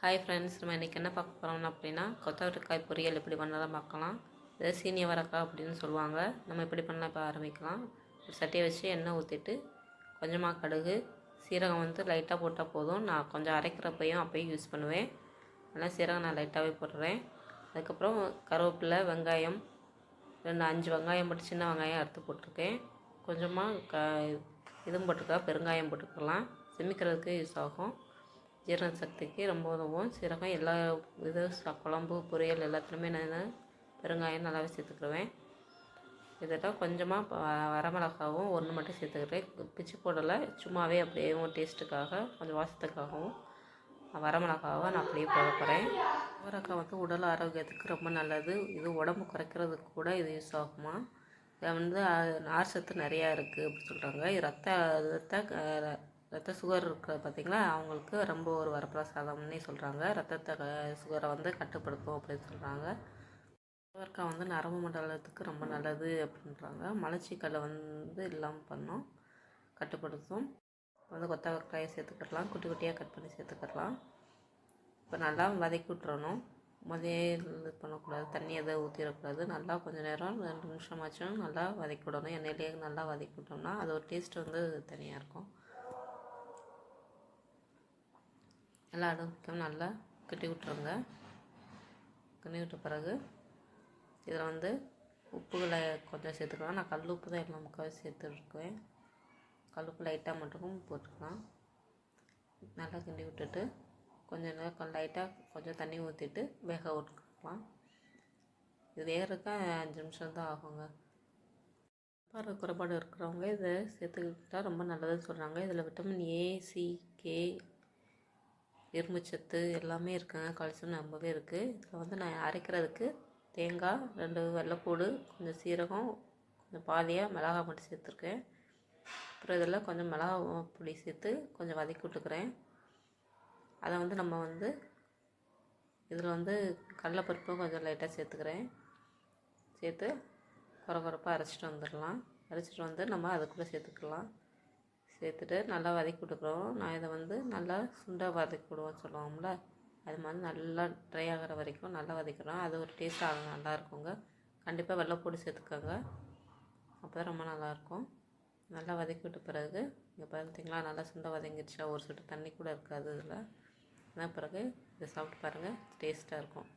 Hi friends நம்ம இன்றைக்கி என்ன பார்க்க போகிறோம் அப்படின்னா கொத்தவரக்காய் பொரியல் எப்படி பண்ணலாம் பார்க்கலாம். இதை சீனிய வரக்காய் அப்படின்னு சொல்லுவாங்க. நம்ம எப்படி பண்ணலாம் இப்போ ஆரம்பிக்கலாம். ஒரு சட்டியை வச்சு எண்ணெய் ஊற்றிட்டு கொஞ்சமாக கடுகு சீரகம் வந்து லைட்டாக போட்டால் போதும். நான் கொஞ்சம் அரைக்கிறப்பையும் அப்பையும் யூஸ் பண்ணுவேன். அதனால் சீரகம் நான் லைட்டாகவே போடுறேன் அதுக்கப்புறம் கருவேப்பிலை வெங்காயம் ரெண்டு அஞ்சு வெங்காயம் போட்டு சின்ன வெங்காயம் அறுத்து போட்டிருக்கேன். கொஞ்சமாக க இதுவும் போட்டுக்கா பெருங்காயம் போட்டுக்கலாம். செமிக்கிறதுக்கு யூஸ் ஆகும். ஜீரண சக்திக்கு ரொம்ப உதவும். சீரகம் எல்லா இது குழம்பு பொரியல் எல்லாத்துலேயுமே நான் பெருங்காயம் நல்லாவே சேர்த்துக்கிடுவேன். இதெல்லாம் கொஞ்சமாக வரமிளகாவும் ஒன்று மட்டும் சேர்த்துக்கிறேன் பிச்சு போடலை சும்மாவே அப்படியே டேஸ்ட்டுக்காக கொஞ்சம் வாசத்துக்காகவும் வரமிளகாவை நான் அப்படியே போட போகிறேன் அவரைக்காய் வந்து உடல் ஆரோக்கியத்துக்கு ரொம்ப நல்லது. இது உடம்பு குறைக்கிறதுக்கு கூட இது யூஸ் ஆகுமா? இதில் வந்து நார் சத்து நிறையா இருக்குது அப்படின்னு சொல்கிறாங்க இது ரத்த ரத்த ரத்த சுகர் இருக்கிற பார்த்திங்களா? அவங்களுக்கு ரொம்ப ஒரு வரப்பிரசாதம்னே சொல்கிறாங்க ரத்தத்தை சுகரை வந்து கட்டுப்படுத்தும் அப்படின்னு சொல்கிறாங்க அவரைக்காய் வந்து நரம்பு மண்டலத்துக்கு ரொம்ப நல்லது அப்படின்றாங்க. மலச்சிக்கலை வந்து இல்லாமல் பண்ணும் கட்டுப்படுத்தும். வந்து கொத்தவரக்காயை சேர்த்துக்கிடலாம் குட்டி குட்டியாக கட் பண்ணி சேர்த்துக்கிடலாம். இப்போ நல்லா வதக்கி விட்டுறணும். முதலே இது பண்ணக்கூடாது தண்ணி எதை ஊற்றிடக்கூடாது நல்லா கொஞ்சம் நேரம் ரெண்டு நிமிஷமாச்சும் நல்லா வதக்கி விடணும். எண்ணெயிலேயே நல்லா வதக்கி விட்டோம்னா அது ஒரு டேஸ்ட் வந்து தனியாக இருக்கும். நல்லா அடுக்கும் நல்லா கட்டி விட்டுருங்க. கட்டி விட்ட பிறகு இதில் வந்து உப்புகளை கொஞ்சம் சேர்த்துக்கலாம். நான் கல் உப்பு தான் எல்லாம் முக்கால் சேர்த்துருக்குவேன் கல் உப்பு லைட்டாக மட்டும் போட்டுக்கலாம். நல்லா கிண்டி விட்டுட்டு கொஞ்சம் நேரம் லைட்டாக கொஞ்சம் தண்ணி ஊற்றிட்டு வேக விட்டுக்கலாம். இது வேகிறதுக்கு அஞ்சு நிமிஷம் தான் ஆகுங்க. பார்வை குறைபாடு இருக்கிறவங்க இதை சேர்த்துக்கிட்டா ரொம்ப நல்லதுன்னு சொல்கிறாங்க இதில் விட்டமின் ஏ சி கே இரும்புச்சத்து எல்லாமே இருக்குங்க கால்சியம் ரொம்பவே இருக்குது இதில் வந்து நான் அரைக்கிறதுக்கு தேங்காய் ரெண்டு வெள்ளைப்பூடு கொஞ்சம் சீரகம் கொஞ்சம் பாதியாக மிளகாய் மட்டும் சேர்த்துருக்கேன். அப்புறம் இதில் கொஞ்சம் மிளகா பொடி சேர்த்து கொஞ்சம் வதக்கி விட்டுக்கிறேன். அதை வந்து நம்ம வந்து இதில் வந்து கடலப்பருப்பும் கொஞ்சம் லைட்டாக சேர்த்துக்கிறேன். சேர்த்து குறை குறைப்பாக அரைச்சிட்டு வந்துடலாம். அரைச்சிட்டு வந்து நம்ம அதுக்குள்ளே சேர்த்துக்கலாம். சேர்த்துட்டு நல்லா வதக்கி விட்டுக்கிறோம். நான் இதை வந்து நல்லா சுண்டை வதக்கி விடுவோம் சொல்லுவோம்ல. அது மாதிரி நல்லா ட்ரை ஆகிற வரைக்கும் நல்லா வதக்கிறோம். அது ஒரு டேஸ்ட்டாக நல்லா இருக்குங்க. கண்டிப்பாக வெள்ளைப்பூடி சேர்த்துக்கோங்க. அப்போ தான் ரொம்ப நல்லாயிருக்கும் நல்லா வதக்கி விட்ட பிறகு இங்கே பார்த்தீங்களா நல்லா சுண்டை வதங்கிடுச்சா? ஒரு சொட்டு தண்ணி கூட இருக்காது இதில். அதான் பிறகு இதை சாப்பிட்டு பாருங்கள் டேஸ்ட்டாக இருக்கும்.